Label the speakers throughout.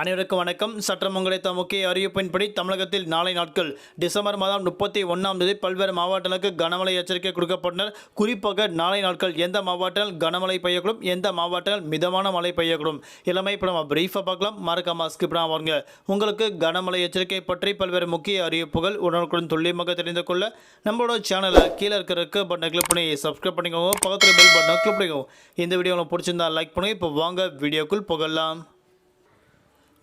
Speaker 1: அனைவருக்கும் வணக்கம். சற்றம் உங்களைத்த முக்கிய அறிவிப்பின்படி தமிழகத்தில் நாளை நாட்கள் டிசம்பர் மாதம் முப்பத்தி ஒன்றாம் தேதி பல்வேறு மாவட்டங்களுக்கு கனமழை எச்சரிக்கை கொடுக்கப்பட்டனர். குறிப்பாக நாளை நாட்கள் எந்த மாவட்டங்கள் கனமழை பெய்யக்கூடும் எந்த மாவட்டங்கள் மிதமான மழை பெய்யக்கூடும்? எல்லாமே இப்போ நம்ம பிரீஃபாக பார்க்கலாம். மறக்காம ஸ்கிப் பண்ணாம வாங்க உங்களுக்கு கனமழை எச்சரிக்கை பற்றி பல்வேறு முக்கிய அறிவிப்புகள் உடனுக்குடன் துல்லியமாக தெரிந்து கொள்ள நம்மளோட சேனலை கீழே இருக்கிற பட்டனை கிளிக் பண்ணி சப்ஸ்கிரைப் பண்ணிக்கோங்க. பக்கத்தில் பெல் பட்டனை கிளிக் பண்ணிக்கோங்க. இந்த வீடியோ உங்களுக்கு பிடிச்சிருந்தா லைக் பண்ணுங்க. இப்போ வாங்க வீடியோக்குள் புகழலாம்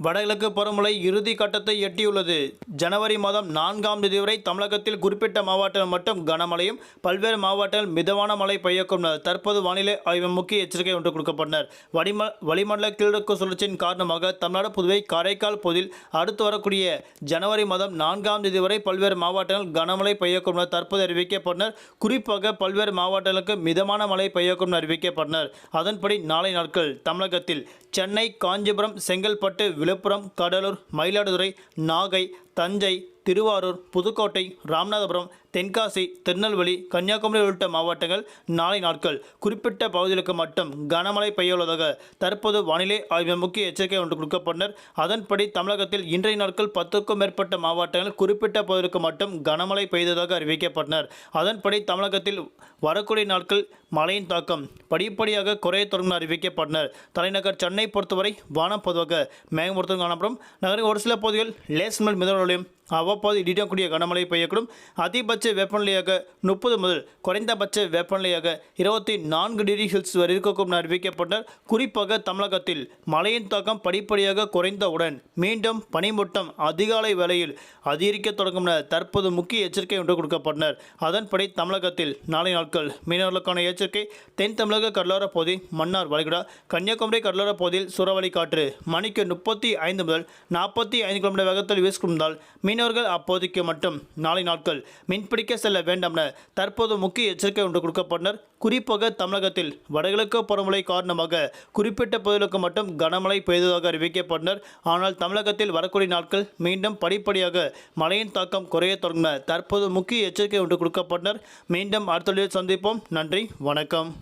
Speaker 1: வடகிழக்கு பருவமழை இறுதி கட்டத்தை எட்டியுள்ளது. ஜனவரி மாதம் நான்காம் தேதி வரை தமிழகத்தில் குறிப்பிட்ட மாவட்டங்கள் மட்டும் கனமழையும் பல்வேறு மாவட்டங்கள் மிதமான மழை பெய்யக்கும் தற்போது வானிலை ஆய்வு முக்கிய எச்சரிக்கை ஒன்று கொடுக்கப்பட்டனர். வடிம வளிமண்டல கீழக்கு சுழற்சியின் காரணமாக தமிழ்நாடு புதுவை காரைக்கால் பகுதியில் அடுத்து வரக்கூடிய ஜனவரி மாதம் நான்காம் தேதி வரை பல்வேறு மாவட்டங்கள் கனமழை பெய்யக்கும் தற்போது அறிவிக்கப்பட்டனர். குறிப்பாக பல்வேறு மாவட்டங்களுக்கு மிதமான மழை பெய்யக்கும் அறிவிக்கப்பட்டனர். அதன்படி நாளை நாட்கள் தமிழகத்தில் சென்னை காஞ்சிபுரம் செங்கல்பட்டு விழுப்புரம் கடலூர் மயிலாடுதுறை நாகை தஞ்சை திருவாரூர் புதுக்கோட்டை ராமநாதபுரம் தென்காசி திருநெல்வேலி கன்னியாகுமரி உள்ளிட்ட மாவட்டங்கள் நாளை நாட்கள். குறிப்பிட்ட பகுதிகளுக்கு மட்டும் கனமழை பெய்யுள்ளதாக தற்போது வானிலை ஆய்வு முக்கிய எச்சரிக்கை ஒன்று கொடுக்கப்பட்டனர் அதன்படி தமிழகத்தில் இன்றைய நாட்கள் பத்துக்கும் மேற்பட்ட மாவட்டங்கள் குறிப்பிட்ட பகுதிகளுக்கு மட்டும் கனமழை பெய்ததாக அறிவிக்கப்பட்டனர். அதன்படி தமிழகத்தில் வரக்கூடிய நாட்கள் மழையின் தாக்கம் படிப்படியாக குறைய தொடங்கும் அறிவிக்கப்பட்டனர். தலைநகர் சென்னை பொறுத்தவரை வானம் பொதுவாக மேகமூர்த்தம் காணப்படும். நகரின் ஒரு சில பகுதிகள் லேஸ் மேல் மிதமலையும் அவ்வப்போது இடிடக்கூடிய கனமழை பெய்யக்கூடும். அதிகபட்ச வெப்பநிலையாக முப்பது முதல் குறைந்தபட்ச வெப்பநிலையாக இருபத்தி நான்கு டிகிரி செல்சியஸ் வரை இருக்கக்கூடும் அறிவிக்கப்பட்டார் குறிப்பாக தமிழகத்தில் மழையின் தாக்கம் படிப்படியாக குறைந்தவுடன் மீண்டும் பனிமூட்டம் அதிகாலை வேளையில் அதிகரிக்க தொடங்கும் என தற்போது முக்கிய எச்சரிக்கை ஒன்று கொடுக்கப்பட்டனர். அதன்படி தமிழகத்தில் நாளை நாட்கள் மீனவர்களுக்கான எச்சரிக்கை. தென் தமிழக கடலோரப் பகுதி மன்னார் வளைகுடா கன்னியாகுமரி கடலோரப் பகுதியில் சூறாவளி காற்று மணிக்கு முப்பத்தி ஐந்து முதல் நாற்பத்தி ஐந்து கிலோமீட்டர் வேகத்தில் மீனவர்கள் அப்போதைக்கு மட்டும் நாளை நாட்கள் மீன்பிடிக்க செல்ல வேண்டாம் என தற்போது முக்கிய எச்சரிக்கை ஒன்று கொடுக்கப்பட்டனர். குறிப்பாக தமிழகத்தில் வடகிழக்கு பருவமழை காரணமாக குறிப்பிட்ட பகுதிகளுக்கு மட்டும் கனமழை பெய்ததாக அறிவிக்கப்பட்டனர். ஆனால் தமிழகத்தில் வரக்கூடிய நாட்கள் மீண்டும் படிப்படியாக மழையின் தாக்கம் குறைய தொடங்கின தற்போது முக்கிய எச்சரிக்கை ஒன்று கொடுக்கப்பட்டனர். மீண்டும் அடுத்த சந்திப்போம். நன்றி. வணக்கம்.